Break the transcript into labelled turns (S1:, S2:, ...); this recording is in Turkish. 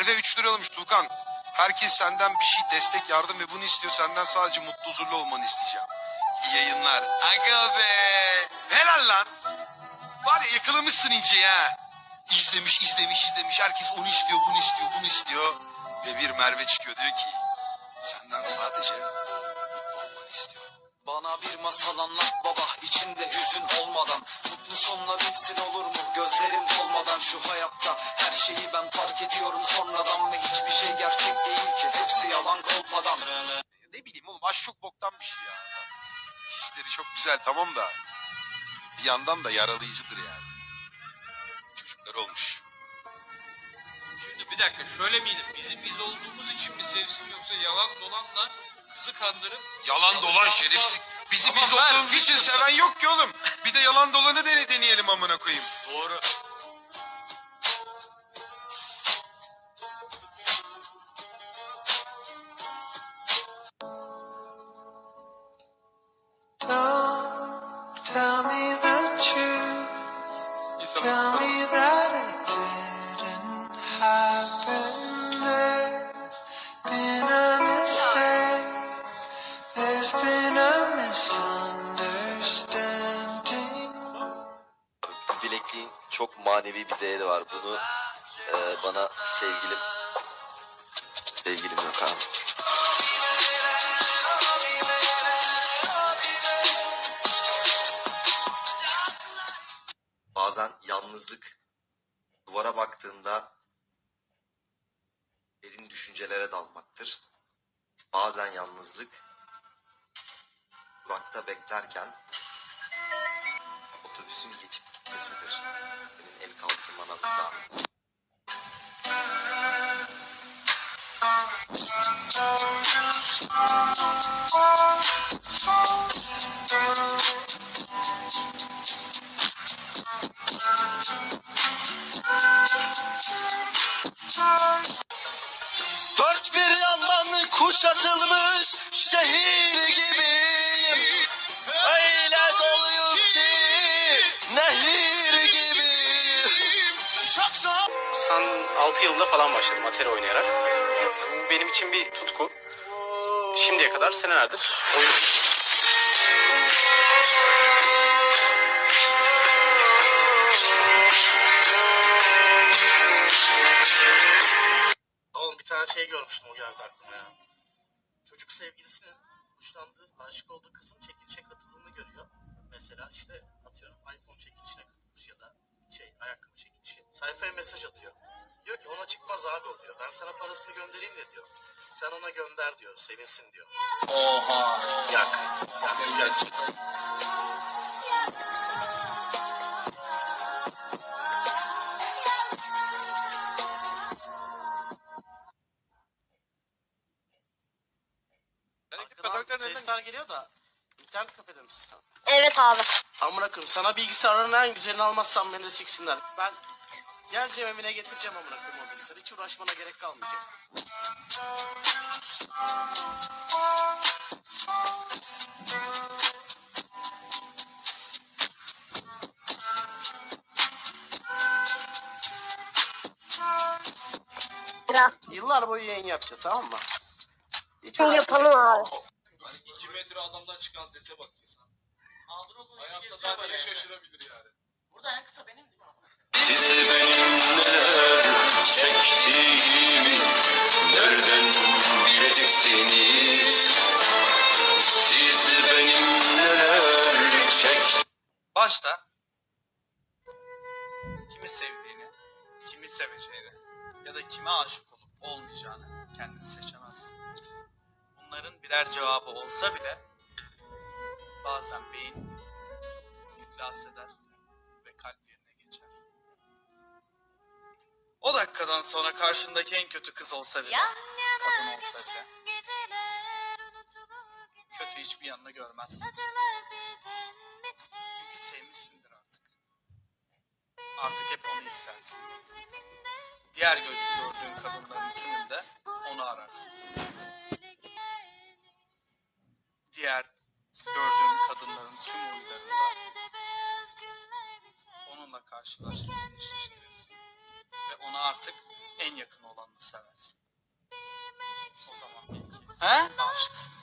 S1: Merve 3 lira almış Tuğkan. Herkes senden bir şey destek yardım ve bunu istiyor. Senden sadece mutlu huzurlu olmanı isteyeceğim. İyi yayınlar. Aga be. Helal lan. Var ya yakalamışsın ince ha. İzlemiş izlemiş izlemiş. Herkes onu istiyor bunu istiyor bunu istiyor. Ve bir Merve çıkıyor diyor ki senden sadece mutlu olmanı.
S2: Bana bir masal anlat baba içinde hüzün olmadan Mutlu sonla bitsin olur mu gözlerim dolmadan Şu hayatta şeyi ben fark ediyorum sonradan Ve hiçbir şey gerçek değil ki hepsi yalan kolpadan
S1: Ne bileyim oğlum aşk çok boktan bir şey ya. Hisleri çok güzel tamam da bir yandan da yaralayıcıdır yani. Çocuklar olmuş.
S3: Şimdi bir dakika şöyle miydi? Bizim biz olduğumuz için mi sevsin yoksa yalan dolanla kızı kandırıp
S1: Yalan dolan şerefsiz. Bizi biz olduğumuz için seven yok ki oğlum. Bir de yalan dolanı dene deneyelim amına koyayım.
S3: doğru.
S4: Tell me the truth. Tell me that it didn't happen. There's been a mistake. There's been a misunderstanding.
S5: bilekliğin çok manevi bir değeri var. Bunu e, bana sevgilim sevgilim yok abi. Yalnızlık duvara baktığında derin düşüncelere dalmaktır. Bazen yalnızlık durakta beklerken otobüsün geçip gitmesidir. Senin el kaldırmana da. Dört kuşatılmış şehir gibiyim. Öyle doluyum ki nehir gibiyim. Çok zor.
S6: 96 yılında falan başladım Atari oynayarak. Bu benim için bir tutku. Şimdiye kadar senelerdir oynuyorum.
S7: Oğlum bir tane şey görmüştüm o geldi aklıma ya. Çocuk sevgilisinin hoşlandığı, aşık olduğu kızın çekilişe katıldığını görüyor. Mesela işte atıyorum iPhone çekilişine katılmış ya da şey ayakkabı çekilişi. Sayfaya mesaj atıyor. Diyor ki ona çıkmaz abi o diyor. Ben sana parasını göndereyim de diyor. Sen ona gönder diyor. Sevinsin diyor. Oha. Yak. Yak. Gerçekten. Arkadan sesler geliyor da internet kafede misin sen?
S8: Evet abi.
S7: Amına koyayım sana bilgisayarın en güzelini almazsam beni de siksinler. Ben geleceğim evine getireceğim amına koyayım o bilgisayarı. Hiç uğraşmana gerek kalmayacak.
S8: Ya,
S7: Yıllar boyu yayın yapacağız tamam mı? Hiç
S8: yapalım abi.
S3: Hani 2 metre adamdan çıkan sese bak insan.
S7: Aldır onu,
S3: Hayatta daha neyi şaşırabilir yani.
S7: Burada en kısa benim değil mi?
S5: Siz benim neler çektiğimi nereden bileceksiniz? Siz benim neler çek
S9: Başta kimi sevdiğini, kimi seveceğini ya da kime aşık olup olmayacağını kendin seçemezsin. Bunların birer cevabı olsa bile bazen beyin iflas eder ve kalp yerine geçer. O dakikadan sonra karşındaki en kötü kız olsa bile, kadın olsa bile kötü hiçbir yanını görmezsin. Çünkü sevmişsindir artık. Artık hep onu istersin. Diğer gö- gördüğün kadınların karşılaştığını. Ve onu artık en yakın olanını seversin. O zaman belki
S7: He?
S9: aşıksın.